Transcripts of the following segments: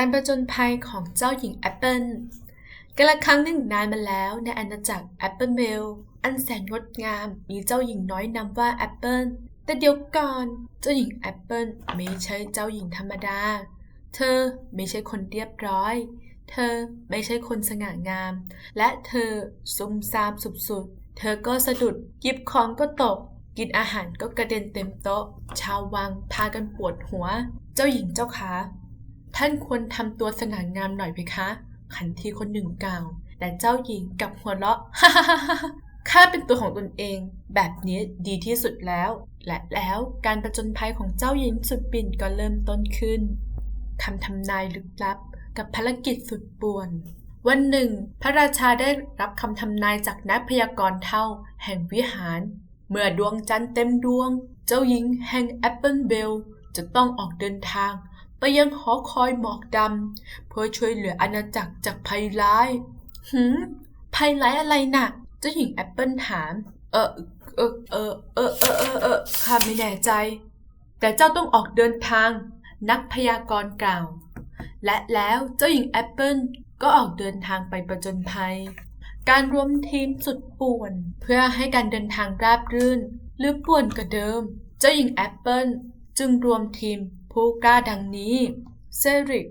การประจนภัยของเจ้าหญิงแอปเปิลกาละครั้งหนึ่งนานมาแล้วในอาณาจักรแอปเปิลเบลอันแสนงดงามมีเจ้าหญิงน้อยนามว่าแอปเปิลแต่เดี๋ยวก่อน เจ้าหญิงแอปเปิลไม่ใช่เจ้าหญิงธรรมดา เธอไม่ใช่คนเรียบร้อย เธอไม่ใช่คนสง่างาม และเธอซุ่มซ่ามสุดๆ เธอก็สะดุดหยิบของก็ตก กินอาหารก็กระเด็นเต็มโต๊ะ ชาววังพากันปวดหัว เจ้าหญิงเจ้าขา ท่านควรทำตัวสง่างามหน่อยไหมคะ ขันทีคนหนึ่งกล่าว แต่เจ้าหญิงกับหัวเราะข้าเป็นตัวของตนเอง แบบนี้ดีที่สุดแล้ว และแล้วการประจนภัยของเจ้าหญิงสุดปิ่นก็เริ่มต้นขึ้นคำทำนายลึกลับ กับภารกิจสุดป่วน วันหนึ่ง พระราชาได้รับคำทำนายจากนักพยากรณ์เท่า แห่งวิหาร เมื่อดวงจันทร์เต็มดวง เจ้าหญิงแห่งแอปเปิลเบลจะต้องออกเดินทาง ไปยังหอคอยหมอกดำเพื่อช่วยเหลืออาณาจักรจากภัยร้าย หืม ภัยร้ายอะไรน่ะ เจ้าหญิงแอปเปิลถาม เออเออเออเออเออเออเออข้าไม่แน่ใจ แต่เจ้าต้องออกเดินทาง นักพยากรณ์กล่าว และแล้วเจ้าหญิงแอปเปิลก็ออกเดินทางไปประจนภัย การรวมทีมสุดป่วน เพื่อให้การเดินทางราบรื่น หรือป่วนกว่าเดิม เจ้าหญิงแอปเปิลจึงรวมทีม ผู้กล้าดังนี้ เซริก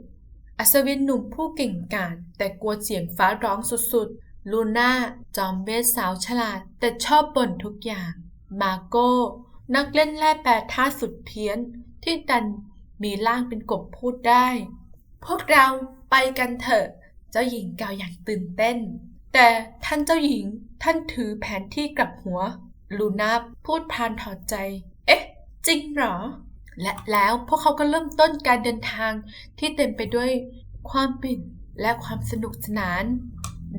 อัศวินหนุ่มผู้เก่งกาจแต่กลัวเสียงฟ้าร้องสุดๆ ลูน่า จอมเวทสาวฉลาด แต่ชอบบ่นทุกอย่าง มาโก้ นักเล่นแร่แปรธาตุสุดเพี้ยน ที่ดันมีร่างเป็นกบพูดได้ พวกเราไปกันเถอะ เจ้าหญิงกล่าวอย่างตื่นเต้น แต่ท่านเจ้าหญิงท่านถือแผนที่กลับหัว ลูน่าพูดพานถอดใจ เอ๊ะ จริงเหรอ และแล้วพวกเขาก็เริ่มต้นการเดินทางที่เต็มไปด้วยความปิ่นและความสนุกสนาน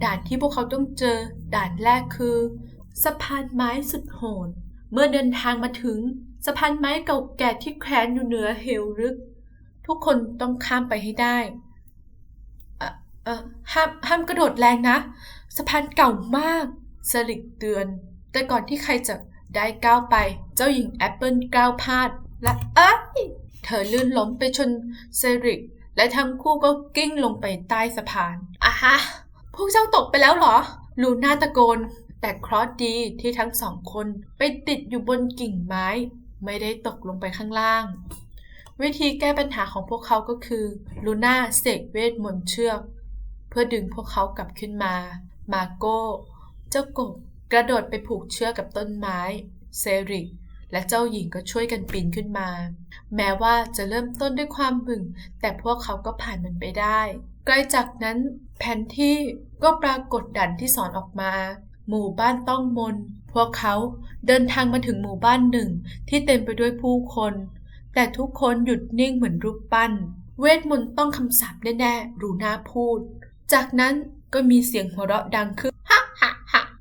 ด่านที่พวกเขาต้องเจอ ด่านแรกคือ สะพานไม้สุดโหดเมื่อเดินทางมาถึงสะพานไม้เก่าแก่ที่แขวนอยู่เหนือเหวลึก ทุกคนต้องข้ามไปให้ได้อ่อเอ่อห้ามห้ามกระโดดแรงนะ สะพานเก่ามากสลิกเตือน แต่ก่อนที่ใครจะได้ก้าวไป เจ้าหญิงแอปเปิลก้าวพลาด และเอ้ยเธอลื่นล้มไปชนเซริก และทั้งคู่ก็กิ้งลงไปใต้สะพานอะฮะ พวกเจ้าตกไปแล้วเหรอ ลูน่าตะโกน แต่เคราะห์ดีที่ทั้งสองคนไปติดอยู่บนกิ่งไม้ ไม่ได้ตกลงไปข้างล่าง วิธีแก้ปัญหาของพวกเขาก็คือ ลูน่าเสกเวทมนต์เชือก เพื่อดึงพวกเขากลับขึ้นมา มาโก้ เจ้ากบกระโดดไปผูกเชือกกับต้นไม้ เซริก และเจ้าหญิงก็ช่วยกันปีนขึ้นมา แม้ว่าจะเริ่มต้นด้วยความบึ่งแต่พวกเขาก็ผ่านมันไปได้ไกล้จากนั้นแผนที่ก็ปรากฏดันที่สอนออกมา หมู่บ้านต้องมน พวกเขาเดินทางมาถึงหมู่บ้านหนึ่งที่เต็มไปด้วยผู้คน แต่ทุกคนหยุดนิ่งเหมือนรูปปั้น เวทมนต์ต้องคำสาปแน่ๆ รูน่าพูด จากนั้นก็มีเสียงหัวเราะดังขึ้น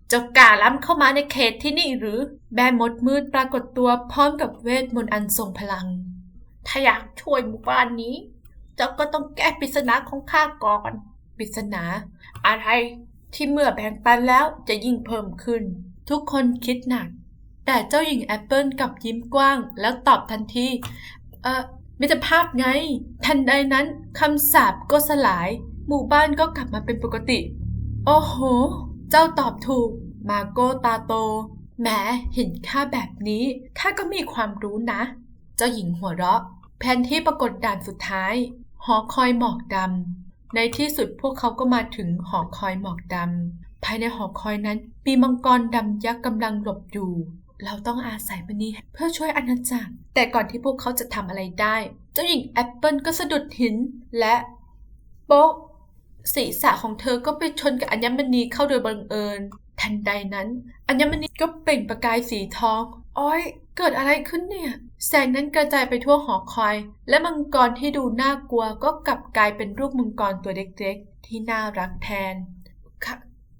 เจ้ากล้าล้ำเข้ามาในเขตที่นี่หรือ แม่มดมืดปรากฏตัวพร้อมกับเวทมนต์อันทรงพลัง ถ้าอยากช่วยหมู่บ้านนี้ เจ้าก็ต้องแก้ปริศนาของข้าก่อน ปริศนา อะไรที่เมื่อแบ่งปันแล้วจะยิ่งเพิ่มขึ้น ทุกคนคิดหนัก แต่เจ้าหญิงแอปเปิลกลับยิ้มกว้างแล้วตอบทันที เอ่อมิตรภาพไง ทันใดนั้นคำสาปก็สลาย หมู่บ้านก็กลับมาเป็นปกติ โอ้โห เจ้าตอบถูก มาโกตาโต แหมเห็นข้าแบบนี้ ข้าก็มีความรู้นะ เจ้าหญิงหัวเราะ แผนที่ปรากฏด่านสุดท้าย หอคอยหมอกดำ ในที่สุดพวกเขาก็มาถึงหอคอยหมอกดำ ภายในหอคอยนั้นมีมังกรดำยักษ์กำลังหลบอยู่ เราต้องอาศัยมันนี้เพื่อช่วยอาณาจักร แต่ก่อนที่พวกเขาจะทำอะไรได้ เจ้าหญิงแอปเปิลก็สะดุดหินและโป๊ะ ศีรษะของเธอก็ไปชนกับอัญมณีเข้าโดยบังเอิญ ทันใดนั้น อัญมณีก็เปล่งประกายสีทองอ้อยเกิดอะไรขึ้นเนี่ย แสงนั้นกระจายไปทั่วหอคอย และมังกรที่ดูน่ากลัวก็กลับกลายเป็นรูปมังกรตัวเล็กๆ ที่น่ารักแทนข้า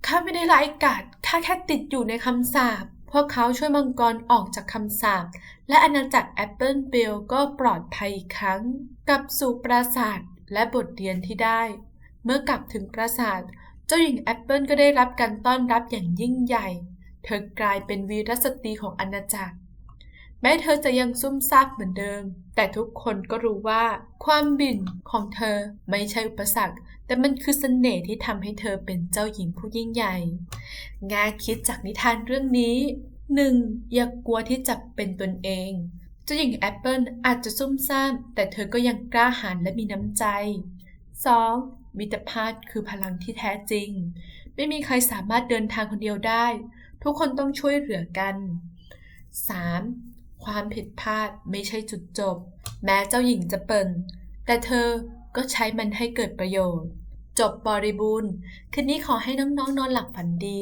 ข้าไม่ได้ร้ายกาจข้าแค่ติดอยู่ในคำสาปพวกเขาช่วยมังกรออกจากคำสาปและอาณาจักรแอปเปิลเบลก็ปลอดภัยอีกครั้ง กลับสู่ปราสาทและบทเรียนที่ได้ เมื่อกลับถึงปราสาท เจ้าหญิงแอปเปิลก็ได้รับการต้อนรับอย่างยิ่งใหญ่ เธอกลายเป็นวีรสตรีของอาณาจักร แม้เธอจะยังซุ่มซ่ามเหมือนเดิม แต่ทุกคนก็รู้ว่า ความบิ่นของเธอไม่ใช่อุปสรรค แต่มันคือเสน่ห์ที่ทำให้เธอเป็นเจ้าหญิงผู้ยิ่งใหญ่ งาคิดจากนิทานเรื่องนี้ 1. อย่ากกลัวที่จะเป็นตนเองเจ้าหญิงแอปเปิลอาจจะซุ่มซ่าม แต่เธอก็ยังกล้าหาญและมีน้ำใจ 2. มิตรภาพคือพลังที่แท้จริง ไม่มีใครสามารถเดินทางคนเดียวได้ ทุกคนต้องช่วยเหลือกัน 3. ความผิดพลาดไม่ใช่จุดจบ แม้เจ้าหญิงจะเปิ่น แต่เธอก็ใช้มันให้เกิดประโยชน์ จบบริบูรณ์ คืนนี้ขอให้น้องๆนอนหลับฝันดี